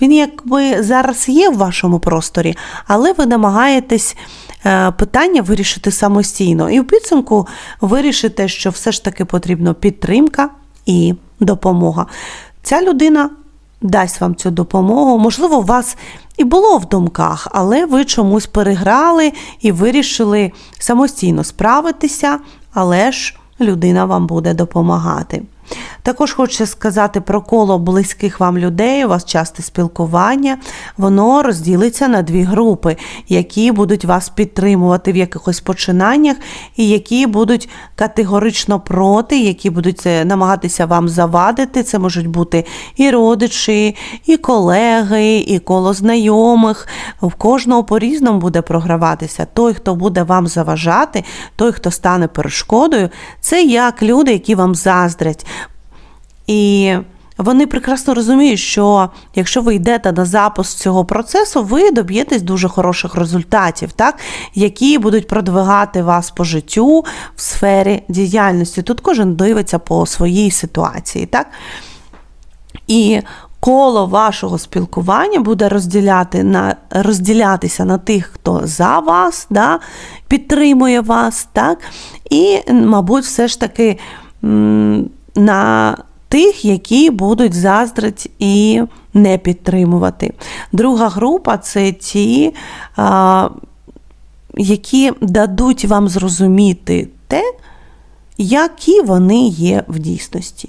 він якби зараз є в вашому просторі, але ви намагаєтесь е, питання вирішити самостійно. І в підсумку вирішите, що все ж таки потрібна підтримка і допомога. Ця людина дасть вам цю допомогу. Можливо, у вас і було в думках, але ви чомусь переграли і вирішили самостійно справитися, але ж людина вам буде допомагати. Також хочу сказати про коло близьких вам людей, у вас часте спілкування, воно розділиться на дві групи, які будуть вас підтримувати в якихось починаннях, і які будуть категорично проти, які будуть е, намагатися вам завадити. Це можуть бути і родичі, і колеги, і коло знайомих. В кожного по-різному буде програватися. Той, хто буде вам заважати, той, хто стане перешкодою, це як люди, які вам заздрять. І вони прекрасно розуміють, що якщо ви йдете на запуск цього процесу, ви доб'єтесь дуже хороших результатів, так? які будуть продвигати вас по життю в сфері діяльності. Тут кожен дивиться по своїй ситуації. Так? І коло вашого спілкування буде розділяти на, розділятися на тих, хто за вас, да, підтримує вас, так? і, мабуть, все ж таки на тих, які будуть заздрить і не підтримувати. Друга група це ті, які дадуть вам зрозуміти те, які вони є в дійсності.